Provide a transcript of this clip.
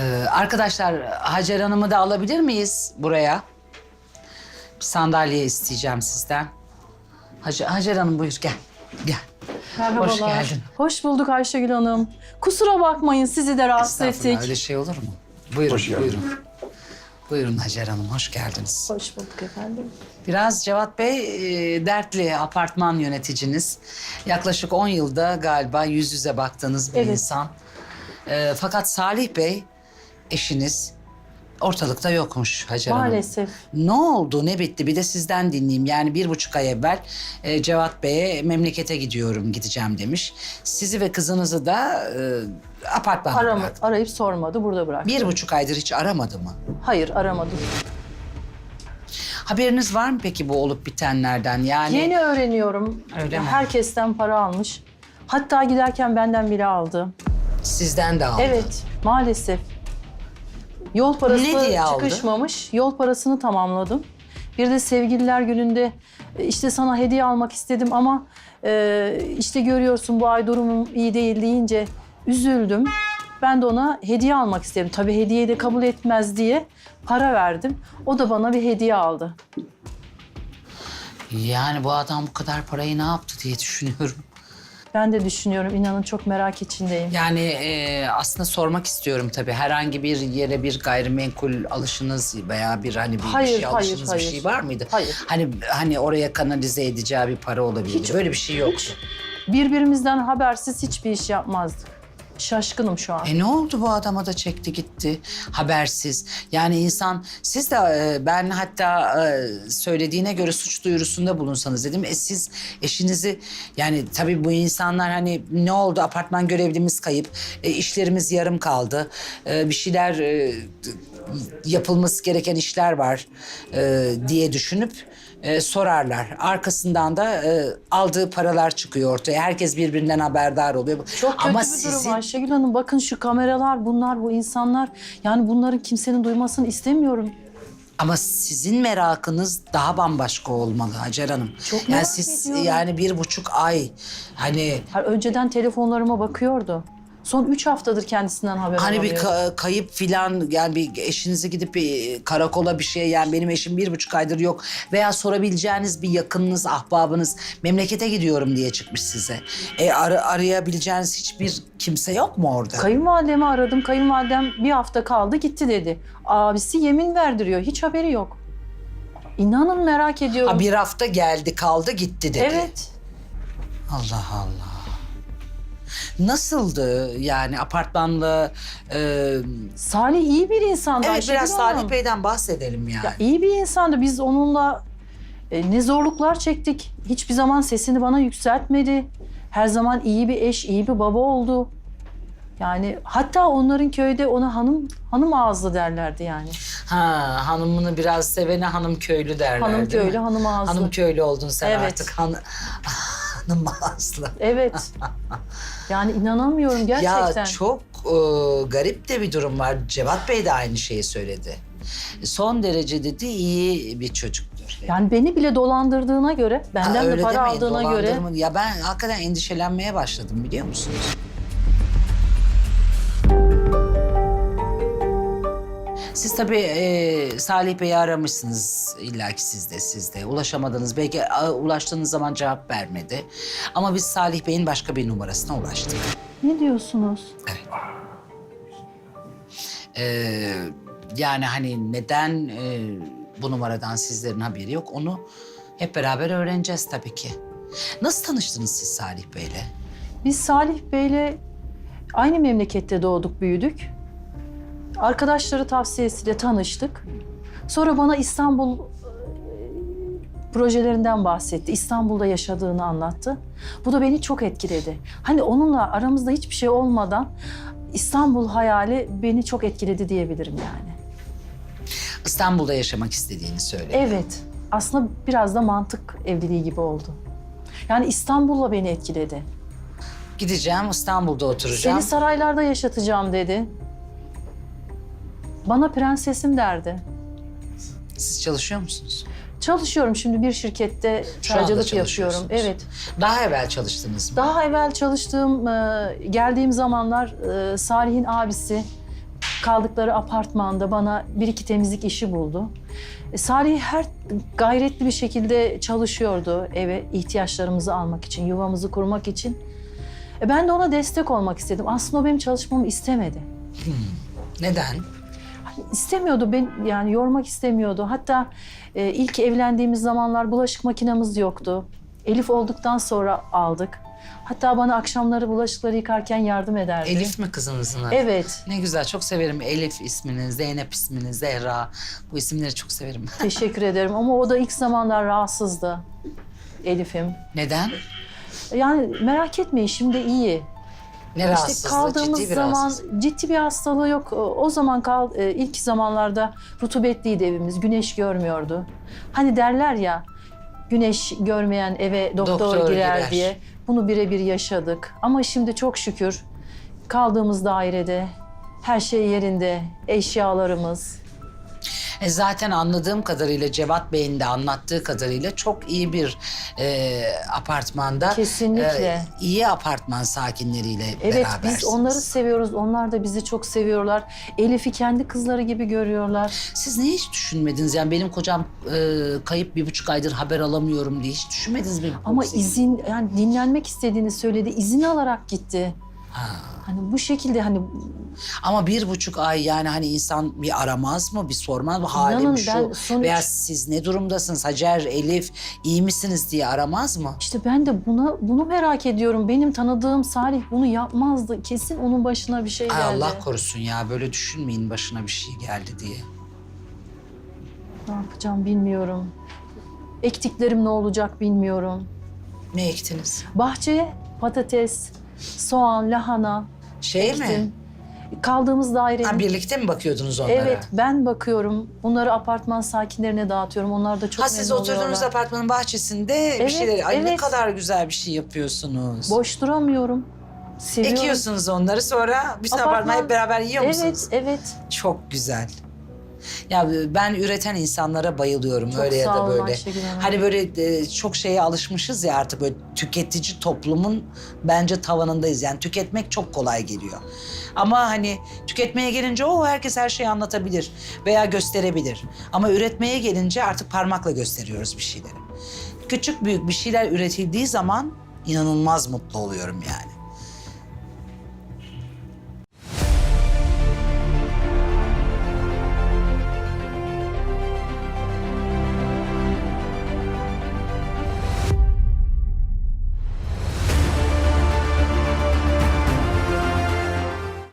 Ee, arkadaşlar Hacer Hanım'ı da alabilir miyiz buraya? Bir sandalye isteyeceğim sizden. Hacer, Hacer Hanım buyur gel. Gel. Merhabalar. Hoş geldin. Hoş bulduk Ayşegül Hanım. Kusura bakmayın sizi de rahatsız Estağfurullah ettik. öyle şey olur mu? Buyurun Hoş geldin. buyurun. Buyurun Hacer Hanım hoş geldiniz. Hoş bulduk efendim. Biraz Cevat Bey e, dertli apartman yöneticiniz. Yaklaşık 10 yılda galiba yüz yüze baktığınız bir Evet. insan. E, fakat Salih Bey eşiniz ortalıkta yokmuş Hacer Hanım. Maalesef. Ne oldu, ne bitti? Bir de sizden dinleyeyim. Yani bir buçuk ay evvel e, Cevat Bey'e memlekete gidiyorum, gideceğim demiş. Sizi ve kızınızı da e, apartmana Aram bıraktı. arayıp sormadı, burada bıraktı. Bir buçuk aydır hiç aramadı mı? Hayır, aramadı. Haberiniz var mı peki bu olup bitenlerden? Yani Yeni öğreniyorum. Öyle mi? Herkesten para almış. Hatta giderken benden bile aldı. sizden de aldı. Evet, maalesef. Yol parası Ne diye aldı? çıkışmamış. Yol parasını tamamladım. Bir de sevgililer gününde e, işte sana hediye almak istedim ama e, işte görüyorsun bu ay durumum iyi değil deyince üzüldüm. Ben de ona hediye almak istedim. Tabii hediyeyi de kabul etmez diye para verdim. O da bana bir hediye aldı. Yani bu adam bu kadar parayı ne yaptı diye düşünüyorum. Ben de düşünüyorum. inanın çok merak içindeyim. Yani e, aslında sormak istiyorum tabii. Herhangi bir yere bir gayrimenkul alışınız veya bir hani bir, bir Hayır, şey hayır, alışınız bir hayır. şey var mıydı? Hayır. Hani hani oraya kanalize edeceği bir para olabilirdi. Hiç- Böyle bir şey yoktu. Birbirimizden habersiz hiçbir iş yapmazdık. Şaşkınım şu an. E ne oldu bu adama da çekti gitti habersiz. Yani insan siz de e, ben hatta e, söylediğine göre suç duyurusunda bulunsanız dedim. E siz eşinizi yani tabii bu insanlar hani ne oldu apartman görevlimiz kayıp e, işlerimiz yarım kaldı. E, bir şeyler e, yapılması gereken işler var e, diye düşünüp e, sorarlar. Arkasından da e, aldığı paralar çıkıyor ortaya. Herkes birbirinden haberdar oluyor. Çok kötü Ama bir sizin... durum Ayşegül Hanım. Bakın şu kameralar, bunlar, bu insanlar. Yani bunların kimsenin duymasını istemiyorum. Ama sizin merakınız daha bambaşka olmalı Hacer Hanım. Çok yani merak siz ediyorum. yani bir buçuk ay hani Ha, önceden telefonlarıma bakıyordu. Son üç haftadır kendisinden haber hani bir alamıyorum. ka- kayıp filan yani bir eşinizi gidip bir karakola bir şey yani benim eşim bir buçuk aydır yok veya sorabileceğiniz bir yakınınız ahbabınız memlekete gidiyorum diye çıkmış size. E ar- arayabileceğiniz hiçbir kimse yok mu orada? Kayınvalidemi aradım. Kayınvalidem bir hafta kaldı gitti dedi. Abisi yemin verdiriyor. Hiç haberi yok. İnanın merak ediyorum. ha, bir hafta geldi kaldı gitti dedi. Evet. Allah Allah. Nasıldı yani apartmanla e, Salih iyi bir insandı Evet Ayşegül biraz Hanım. Salih Bey'den bahsedelim yani. Ya iyi bir insandı. Biz onunla e, ne zorluklar çektik. Hiçbir zaman sesini bana yükseltmedi. Her zaman iyi bir eş, iyi bir baba oldu. Yani hatta onların köyde ona hanım hanım ağızlı derlerdi yani. Ha hanımını biraz sevene hanım köylü derler Hanım değil köylü, hanım ağızlı. Hanım köylü oldun sen Evet. artık. Han... hanım ağızlı. Evet. Yani inanamıyorum gerçekten. Ya çok e, garip de bir durum var. Cevat Bey de aynı şeyi söyledi. Son derece dedi iyi bir çocuktur. Yani beni bile dolandırdığına göre, Ha, benden de öyle para demeyin, aldığına göre dolandırma- Ya ben hakikaten endişelenmeye başladım biliyor musunuz? Siz tabii e, Salih Bey'i aramışsınız illaki siz de siz de. Ulaşamadınız. Belki a, ulaştığınız zaman cevap vermedi. Ama biz Salih Bey'in başka bir numarasına ulaştık. ne diyorsunuz? Ee, yani hani neden e, bu numaradan sizlerin haberi yok onu hep beraber öğreneceğiz tabii ki. Nasıl tanıştınız siz Salih Bey'le? Biz Salih Bey'le aynı memlekette doğduk, büyüdük. Arkadaşları tavsiyesiyle tanıştık. Sonra bana İstanbul e, projelerinden bahsetti. İstanbul'da yaşadığını anlattı. Bu da beni çok etkiledi. Hani onunla aramızda hiçbir şey olmadan İstanbul hayali beni çok etkiledi diyebilirim yani. İstanbul'da yaşamak istediğini söyledi. Evet, aslında biraz da mantık evliliği gibi oldu. Yani İstanbul'la beni etkiledi. Gideceğim İstanbul'da oturacağım. Seni saraylarda yaşatacağım dedi. Bana prensesim derdi. Siz çalışıyor musunuz? Çalışıyorum şimdi bir şirkette Şu anda çaycılık yapıyorum. çalışıyorsunuz. Evet. Daha evvel çalıştınız mı? Daha evvel çalıştığım, e, geldiğim zamanlar e, Salih'in abisi kaldıkları apartmanda bana bir iki temizlik işi buldu. E, Salih her gayretli bir şekilde çalışıyordu eve ihtiyaçlarımızı almak için, yuvamızı kurmak için. E, ben de ona destek olmak istedim. Aslında o benim çalışmamı istemedi. Neden? İstemiyordu ben yani yormak istemiyordu. Hatta e, ilk evlendiğimiz zamanlar bulaşık makinemiz yoktu. Elif olduktan sonra aldık. Hatta bana akşamları bulaşıkları yıkarken yardım ederdi. Elif mi kızınızın adı? Evet. Ne güzel çok severim Elif ismini, Zeynep ismini, Zehra. Bu isimleri çok severim. Teşekkür ederim ama o da ilk zamanlar rahatsızdı. Elif'im. Neden? Yani merak etmeyin şimdi iyi. Ne İşte rahatsızlığı? kaldığımız Ciddi bir zaman ciddi bir hastalığı yok. O zaman kal, e, ilk zamanlarda rutubetliydi evimiz. Güneş görmüyordu. Hani derler ya güneş görmeyen eve doktor, Doktor girer, girer. diye. Bunu birebir yaşadık. Ama şimdi çok şükür kaldığımız dairede her şey yerinde. Eşyalarımız. E zaten anladığım kadarıyla Cevat Bey'in de anlattığı kadarıyla çok iyi bir e, apartmanda. Kesinlikle. e, iyi apartman sakinleriyle Evet berabersiniz. biz onları seviyoruz. Onlar da bizi çok seviyorlar. Elif'i kendi kızları gibi görüyorlar. Siz niye hiç düşünmediniz? Yani benim kocam e, kayıp bir buçuk aydır haber alamıyorum diye hiç düşünmediniz mi? Ama izin yani dinlenmek istediğini söyledi. İzin alarak gitti. Ha. Hani bu şekilde hani Ama bir buçuk ay yani hani insan bir aramaz mı, bir sormaz mı? Halim İnanın şu sonuç- veya siz ne durumdasınız? Hacer, Elif iyi misiniz diye aramaz mı? işte ben de buna bunu merak ediyorum. Benim tanıdığım Salih bunu yapmazdı. Kesin onun başına bir şey geldi. Ay Allah korusun ya böyle düşünmeyin başına bir şey geldi diye. Ne yapacağım bilmiyorum. Ektiklerim ne olacak bilmiyorum. Ne ektiniz? Bahçeye patates, soğan, lahana Şey mi? ektim. Kaldığımız dairenin Ha, birlikte mi bakıyordunuz onlara? Evet ben bakıyorum. Bunları apartman sakinlerine dağıtıyorum. Onlar da çok ha siz memnun oturduğunuz oluyorlar. apartmanın bahçesinde bir Evet, şeyler... Ay ne evet. kadar güzel bir şey yapıyorsunuz. Boş duramıyorum. Seviyorum. Ekiyorsunuz onları sonra bütün Apartman- apartman hep beraber yiyor musunuz? Evet, evet. Çok güzel. Ya ben üreten insanlara bayılıyorum Çok öyle ya da böyle. Hani böyle e, çok şeye alışmışız ya artık böyle tüketici toplumun bence tavanındayız. Yani tüketmek çok kolay geliyor. Ama hani tüketmeye gelince o herkes her şeyi anlatabilir veya gösterebilir. Ama üretmeye gelince artık parmakla gösteriyoruz bir şeyleri. Küçük büyük bir şeyler üretildiği zaman inanılmaz mutlu oluyorum yani.